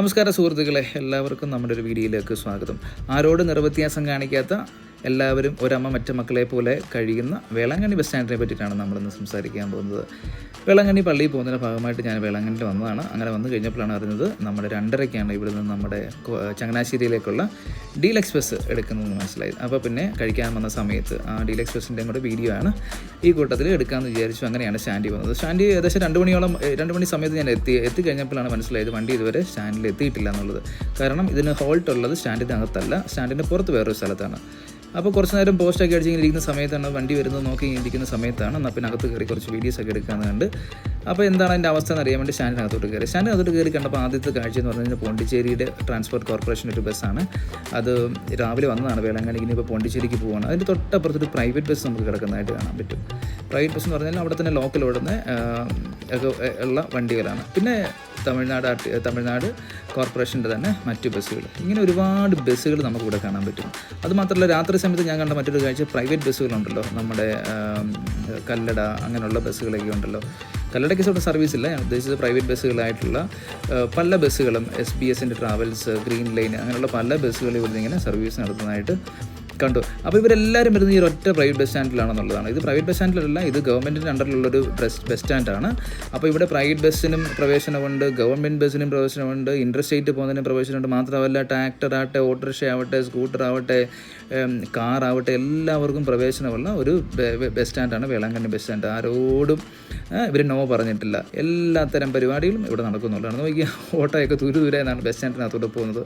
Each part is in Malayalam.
നമസ്കാരം സുഹൃത്തുക്കളെ എല്ലാവർക്കും നമ്മുടെ ഒരു വീഡിയോയിലേക്ക് സ്വാഗതം. ആരോട് നിർവ്യത്യാസം കാണിക്കാത്ത എല്ലാവരും ഒരമ്മ മറ്റു മക്കളെ പോലെ കഴിയുന്ന വേളാങ്കണ്ണി ബസ് സ്റ്റാൻഡിനെ പറ്റിയിട്ടാണ് നമ്മളിന്ന് സംസാരിക്കാൻ പോകുന്നത്. വേളാങ്കണ്ണി പള്ളിയിൽ പോകുന്നതിന്റെ ഭാഗമായിട്ട് ഞാൻ വേളാങ്കണ്ണിയിൽ വന്നതാണ്. അങ്ങനെ വന്നു കഴിഞ്ഞപ്പോഴാണ് അറിഞ്ഞത് നമ്മുടെ രണ്ടരയ്ക്കാണ് ഇവിടെ നിന്ന് നമ്മുടെ ചങ്ങനാശ്ശേരിയിലേക്കുള്ള ഡീൽ എക്സ്പ്രസ് എടുക്കുന്നതെന്ന് മനസ്സിലായി. അപ്പോൾ പിന്നെ കഴിക്കാൻ വന്ന സമയത്ത് ആ ഡീൽ എക്സ്പ്രസിന്റെയും കൂടെ വീഡിയോ ആണ്. ഈ കൂട്ടത്തിൽ എടുക്കാമെന്ന് വിചാരിച്ചു അങ്ങനെയാണ് സ്റ്റാൻഡി വന്നത്. സ്റ്റാൻഡി ഏകദേശം രണ്ട് മണിയോളം രണ്ട് മണി സമയത്ത് ഞാൻ എത്തി എത്തിക്കഴിഞ്ഞപ്പോഴാണ് മനസ്സിലായത് വണ്ടി ഇതുവരെ സ്റ്റാൻഡിൽ എത്തിയിട്ടില്ല എന്നുള്ളത്. കാരണം ഇതിന് ഹോൾട്ട് ഉള്ളത് സ്റ്റാൻഡിന്റെ അകത്തല്ല സ്റ്റാൻഡിന്റെ പുറത്ത് വേറൊരു സ്ഥലത്താണ്. അപ്പോൾ കുറച്ച് നേരം പോസ്റ്റൊക്കെ അടിച്ചിങ്ങനെ ഇരിക്കുന്ന സമയത്താണ് വണ്ടി വരുന്നത് നോക്കി ഇരിക്കുന്ന സമയത്താണ്. എന്നാൽ പിന്നെ അകത്ത് കയറി കുറച്ച് വീഡിയോസ് ഒക്കെ എടുക്കാമെന്ന് കണ്ട് അപ്പോൾ എന്താണ് അതിന്റെ അവസ്ഥ എന്ന് അറിയാൻ വേണ്ടി സ്റ്റാൻഡിനകത്തോട്ട് കയറി. സ്റ്റാൻഡിനകത്തോട്ട് കയറി കണ്ടപ്പോൾ ആദ്യത്തെ കാഴ്ച എന്ന് പറഞ്ഞു കഴിഞ്ഞാൽ പോണ്ടിച്ചേരിയുടെ ട്രാൻസ്പോർട്ട് കോർപ്പറേഷൻ ഒരു ബസ്സാണ്. അത് രാവിലെ വന്നതാണ് വേളാങ്കണ്ണി ഇനിയിപ്പോൾ പോണ്ടിച്ചേരിക്ക് പോവാണ്. അതിന്റെ തൊട്ടപ്പുറത്തൊരു പ്രൈവറ്റ് ബസ് നമുക്ക് കിടക്കുന്നതായിട്ട് കാണാൻ പറ്റും. പ്രൈവറ്റ് ബസ് എന്ന് പറഞ്ഞാൽ അവിടെ തന്നെ ലോക്കൽ ഓടുന്ന ഉള്ള വണ്ടികളാണ്. പിന്നെ തമിഴ്നാട് തമിഴ്നാട് കോർപ്പറേഷന്റെ തന്നെ മറ്റു ബസ്സുകൾ. ഇങ്ങനെ ഒരുപാട് ബസ്സുകൾ നമുക്ക് ഇവിടെ കാണാൻ പറ്റും. അതുമാത്രമല്ല രാത്രി സമയത്ത് ഞാൻ കണ്ട മറ്റൊരു കാഴ്ച പ്രൈവറ്റ് ബസ്സുകളുണ്ടല്ലോ. നമ്മുടെ കല്ലട അങ്ങനെയുള്ള ബസ്സുകളൊക്കെ ഉണ്ടല്ലോ. കല്ലടയ്ക്ക് സ്വന്തം സർവീസ് ഇല്ല. ഞാൻ ഉദ്ദേശിച്ചത് പ്രൈവറ്റ് ബസ്സുകളായിട്ടുള്ള പല ബസ്സുകളും എസ് ബി എസിന്റെ ട്രാവൽസ് ഗ്രീൻ ലൈൻ അങ്ങനെയുള്ള പല ബസ്സുകളും ഇവിടുന്ന് ഇങ്ങനെ സർവീസ് നടത്തുന്നതായിട്ട് കണ്ടു. അപ്പോൾ ഇവരെല്ലാവരും വരുന്നത് ഈ ഒറ്റ പ്രൈവറ്റ് ബസ് സ്റ്റാൻഡിലാണെന്നുള്ളതാണ് ഇത് പ്രൈവറ്റ് ബസ് സ്റ്റാൻഡിലല്ല ഇത് ഗവൺമെന്റിന്റെ അണ്ടറിലുള്ളൊരു ബസ് ബസ് സ്റ്റാൻഡാണ് അപ്പോൾ ഇവിടെ പ്രൈവറ്റ് ബസ്സിനും പ്രവേശനമുണ്ട് ഗവൺമെന്റ് ബസ്സിനും പ്രവേശനമുണ്ട് ഇൻട്രസ്റ്റേറ്റ് പോകുന്നതിനും പ്രവേശനമുണ്ട്. മാത്രമല്ല ട്രാക്ടർ ആവട്ടെ ഓട്ടോറിക്ഷ ആവട്ടെ സ്കൂട്ടർ ആവട്ടെ കാർ ആവട്ടെ എല്ലാവർക്കും പ്രവേശനമുള്ള ഒരു ബസ് സ്റ്റാൻഡാണ് വേളാങ്കണ്ണി ബസ് സ്റ്റാൻഡ് ആരോടും ഇവർ നോ പറഞ്ഞിട്ടില്ല. എല്ലാത്തരം പരിപാടികളും ഇവിടെ നടക്കുന്നുള്ളതാണ്. നോക്കി ഓട്ടോയൊക്കെ ദൂരെ ദൂരെ എന്നാണ് ബസ് സ്റ്റാൻഡിനകത്തോട്ട് പോകുന്നത്.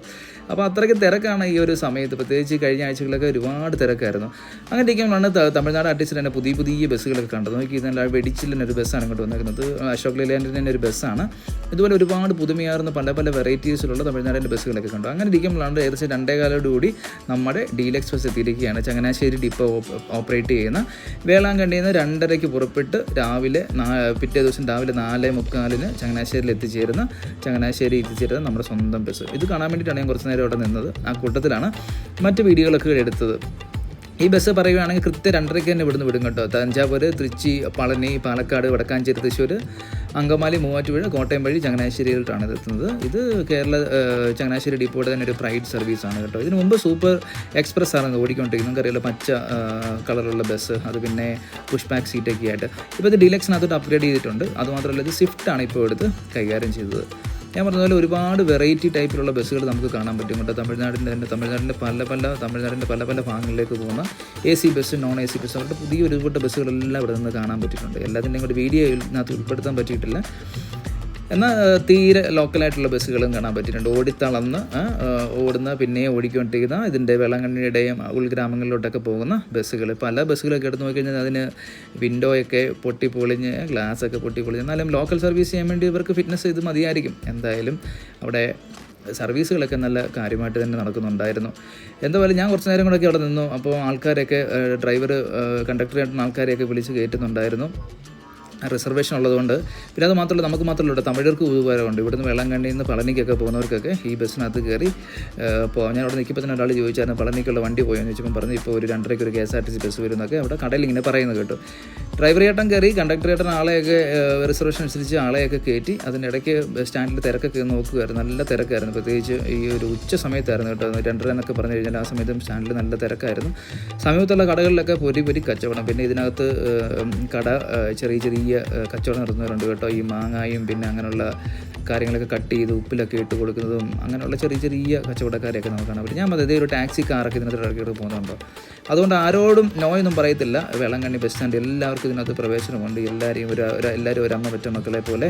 അപ്പോൾ അത്രയ്ക്ക് തിരക്കാണ് ഈ ഒരു സമയത്ത്. പ്രത്യേകിച്ച് കഴിഞ്ഞ ആഴ്ചകളിലൊക്കെ ഒരുപാട് തിരക്കായിരുന്നു. അങ്ങനെ ഇരിക്കുമ്പോഴാണ് തമിഴ്നാട് ആർട്ടിസ്റ്റിൽ തന്നെ പുതിയ പുതിയ ബസ്സുകളൊക്കെ കണ്ടത്. നോക്കി നല്ല തന്നെ ഒരു ബസ്സാണ് ഇങ്ങോട്ട് വന്നിരിക്കുന്നത് അശോക് ലേലാൻഡിന്റെ തന്നെ ഒരു ബസ്സാണ് ഇതുപോലെ ഒരുപാട് പുതുമയാർന്ന പല പല വെറൈറ്റീസിലുള്ള തമിഴ്നാടിന്റെ ബസ്സുകളൊക്കെ കണ്ടു. അങ്ങനെ ഇരിക്കുമ്പോഴാണ് ഏകദേശം രണ്ടേകാലോടുകൂടി നമ്മുടെ ഡീൽ എക്സ്പ്രസ് എത്തിയിരിക്കുകയാണ് ചങ്ങനാശ്ശേരി ഡിപ്പോ ഓപ്പറേറ്റ് ചെയ്യുന്ന വേളാങ്കണ്ണിയിൽ നിന്ന് രണ്ടരയ്ക്ക് പുറപ്പെട്ട് രാവിലെ പിറ്റേ ദിവസം രാവിലെ നാല് മുക്കാലിന് ചങ്ങനാശ്ശേരിയിൽ എത്തിച്ചേരുന്ന ചങ്ങനാശ്ശേരി എത്തിച്ചേരുന്ന നമ്മുടെ സ്വന്തം ബസ്. ഇത് കാണാൻ വേണ്ടിയിട്ടാണ് ഞാൻ കുറച്ച് നേരം അവിടെ നിന്നത്. ആ കൂട്ടത്തിലാണ് മറ്റ് വീഡിയോകളൊക്കെ എടുത്തത്. ഈ ബസ് പറയുകയാണെങ്കിൽ കൃത്യം രണ്ടരയ്ക്ക് തന്നെ ഇവിടുന്ന് വിടും കേട്ടോ. തഞ്ചാവൂർ തൃച്ചി പളനി പാലക്കാട് വടക്കാഞ്ചേരി തൃശ്ശൂർ അങ്കമാലി മൂവാറ്റുപുഴ കോട്ടയം വഴി ചങ്ങനാശ്ശേരിയിലോട്ടാണ് എത്തുന്നത്. ഇത് കേരള ചങ്ങനാശ്ശേരി ഡിപ്പോയുടെ തന്നെ ഒരു പ്രൈഡ് ആണ് കേട്ടോ. ഇതിനു മുമ്പ് സൂപ്പർ എക്സ്പ്രസ് ആണ് ഓടിക്കൊണ്ടിരിക്കുന്നത് നമുക്കറിയാലോ പച്ച കളറുള്ള ബസ് അത് പിന്നെ പുഷ് ബാക്ക് സീറ്റൊക്കെ ആയിട്ട് ഇപ്പോൾ ഇത് ഡീലക്സിനകത്തോട്ട് അപ്ഗ്രേഡ് ചെയ്തിട്ടുണ്ട്. അതുമാത്രമല്ല ഇത് സ്വിഫ്റ്റ് ആണ് ഇപ്പോൾ എടുത്ത് കൈകാര്യം ചെയ്തത്. ഞാൻ പറഞ്ഞ പോലെ ഒരുപാട് വെറൈറ്റി ടൈപ്പിലുള്ള ബസ്സുകൾ നമുക്ക് കാണാൻ പറ്റും കേട്ടോ. തമിഴ്നാടിന്റെ തന്നെ തമിഴ്നാടിന്റെ പല പല തമിഴ്നാടിന്റെ പല പല ഭാഗങ്ങളിലേക്ക് പോകുന്ന A C bus non A C bus അവരുടെ പുതിയ ഒരുപാട് ബസ്സുകളെല്ലാം ഇവിടെ നിന്ന് കാണാൻ പറ്റിയിട്ടുണ്ട്. എല്ലാത്തിന്റെയും കൂടി വീഡിയോ ഇതിനകത്ത് ഉൾപ്പെടുത്താൻ പറ്റിയിട്ടില്ല. എന്നാൽ തീരെ ലോക്കലായിട്ടുള്ള ബസ്സുകളും കാണാൻ പറ്റിയിട്ടുണ്ട്. ഓടിത്തളന്ന് ഓടുന്ന പിന്നെ ഓടിക്കൊണ്ടിരിക്കുന്ന ഇതിന്റെ വെള്ളങ്കണ്ണിയുടെയും ഉൾഗ്രാമങ്ങളിലോട്ടൊക്കെ പോകുന്ന ബസ്സുകൾ. പല ബസ്സുകളൊക്കെ എടുത്ത് നോക്കിക്കഴിഞ്ഞാൽ അതിന് വിൻഡോയൊക്കെ പൊട്ടിപ്പൊളിഞ്ഞ് ഗ്ലാസ്സൊക്കെ പൊട്ടിപ്പൊളിഞ്ഞ് എന്നാലും ലോക്കൽ സർവീസ് ചെയ്യാൻ വേണ്ടി ഇവർക്ക് ഫിറ്റ്നസ് ഇത് മതിയായിരിക്കും. എന്തായാലും അവിടെ സർവീസുകളൊക്കെ നല്ല കാര്യമായിട്ട് തന്നെ നടക്കുന്നുണ്ടായിരുന്നു. എന്തായാലും ഞാൻ കുറച്ച് നേരം കൂടെയൊക്കെ അവിടെ നിന്നു. അപ്പോൾ ആൾക്കാരൊക്കെ ഡ്രൈവർ കണ്ടക്ടറായിട്ടുള്ള ആൾക്കാരെയൊക്കെ വിളിച്ച് കയറ്റുന്നുണ്ടായിരുന്നു റിസർവേഷൻ ഉള്ളതുകൊണ്ട്. പിന്നെ അത് മാത്രമല്ല നമുക്ക് മാത്രമല്ല തമിഴർക്ക് ഉപകാരമുണ്ട്. ഇവിടുന്ന് വെള്ളംകണ്ണിൽ നിന്ന് പളനിക്കൊക്കെ പോകുന്നവർക്കൊക്കെ ഈ ബസ്സിനകത്ത് കയറി അപ്പോൾ ഞാൻ അവിടെ നിൽക്കുമ്പോൾ തന്നെ ഒരാൾ ചോദിച്ചായിരുന്നു പളനിക്കുള്ള വണ്ടി പോയെന്ന് ചോദിച്ചപ്പോൾ പറഞ്ഞു ഇപ്പോൾ ഒരു രണ്ടരയ്ക്ക് ഒരു K S R T C bus വരുന്നൊക്കെ അവിടെ കടയിൽ ഇങ്ങനെ പറയുന്നത് കേട്ടു. ഡ്രൈവർ ചേട്ടൻ കയറി കണ്ടക്ടർ ചേട്ടൻ ആളെയൊക്കെ റിസർവേഷൻ അനുസരിച്ച് ആളെയൊക്കെ കയറ്റി അതിന്റെ ഇടയ്ക്ക് സ്റ്റാൻഡിൽ തിരക്കൊക്കെ നോക്കുകയായിരുന്നു. നല്ല തിരക്കായിരുന്നു. പ്രത്യേകിച്ച് ഈ ഒരു ഉച്ച സമയത്തായിരുന്നു കേട്ടോ. രണ്ടര എന്നൊക്കെ പറഞ്ഞു കഴിഞ്ഞാൽ ആ സമയത്തും സ്റ്റാൻഡിൽ നല്ല തിരക്കായിരുന്നു. സമീപത്തുള്ള കടകളിലൊക്കെ പൊരി പൊരി കച്ചവടം. പിന്നെ ഇതിനകത്ത് കട ചെറിയ ചെറിയ കച്ചവടം നടത്തുന്നവരുണ്ട് കേട്ടോ. ഈ മാങ്ങായും പിന്നെ അങ്ങനെയുള്ള കാര്യങ്ങളൊക്കെ കട്ട് ചെയ്ത് ഉപ്പിലൊക്കെ ഇട്ട് കൊടുക്കുന്നതും അങ്ങനെയുള്ള ചെറിയ ചെറിയ കച്ചവടക്കാരെയൊക്കെ നമുക്ക് കാണാൻ പറ്റും. ഞാൻ മതി ഒരു ടാക്സി കാറൊക്കെ ഇതിനകത്ത് ഇടയ്ക്കിട്ട് പോകുന്നുണ്ടോ? അതുകൊണ്ട് ആരോടും നോയൊന്നും പറയത്തില്ല. വെള്ളങ്കണ്ണി ബസ് സ്റ്റാൻഡ് എല്ലാവർക്കും ഇതിനകത്ത് പ്രവേശനമുണ്ട്. എല്ലാവരെയും ഒരു എല്ലാവരും ഒരു അമ്മ പറ്റ മക്കളെ പോലെ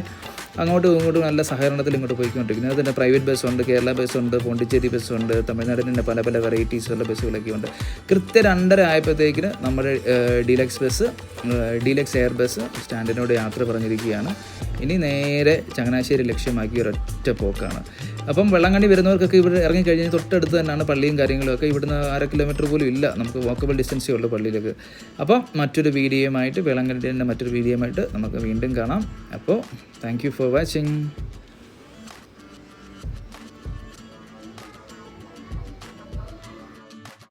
അങ്ങോട്ടും ഇങ്ങോട്ടും നല്ല സഹകരണത്തിൽ ഇങ്ങോട്ട് പോയിക്കൊണ്ടിരിക്കുന്നത് അതിന് പ്രൈവറ്റ് ബസ്സുണ്ട് കേരള ബസ്സുണ്ട് പോണ്ടിച്ചേരി ബസ്സുണ്ട് തമിഴ്നാടിന്റെ പല പല വെറൈറ്റീസുള്ള ബസ്സുകളൊക്കെ ഉണ്ട്. കൃത്യ രണ്ടര ആയപ്പോഴത്തേക്കിന് നമ്മുടെ deluxe bus deluxe air bus സ്റ്റാൻഡിനോട് യാത്ര പറഞ്ഞിരിക്കുകയാണ്. ഇനി നേരെ ചങ്ങനാശ്ശേരി ലക്ഷ്യമാക്കി ഒരൊറ്റ പോക്കാണ്. അപ്പം വെള്ളങ്ങണി വരുന്നവർക്കൊക്കെ ഇവിടെ ഇറങ്ങിക്കഴിഞ്ഞാൽ തൊട്ടടുത്ത് തന്നെയാണ് പള്ളിയും കാര്യങ്ങളും ഒക്കെ ഇവിടുന്ന് അര കിലോമീറ്റർ പോലും ഇല്ല. നമുക്ക് വാക്കബിൾ ഡിസ്റ്റൻസേ ഉള്ളൂ പള്ളിയിലേക്ക്. അപ്പോൾ മറ്റൊരു വീഡിയോയുമായിട്ട് വെള്ളങ്കണ്ണിന്റെ മറ്റൊരു വീഡിയോയുമായിട്ട് നമുക്ക് വീണ്ടും കാണാം. അപ്പോൾ താങ്ക് ഫോർ വാച്ചിങ്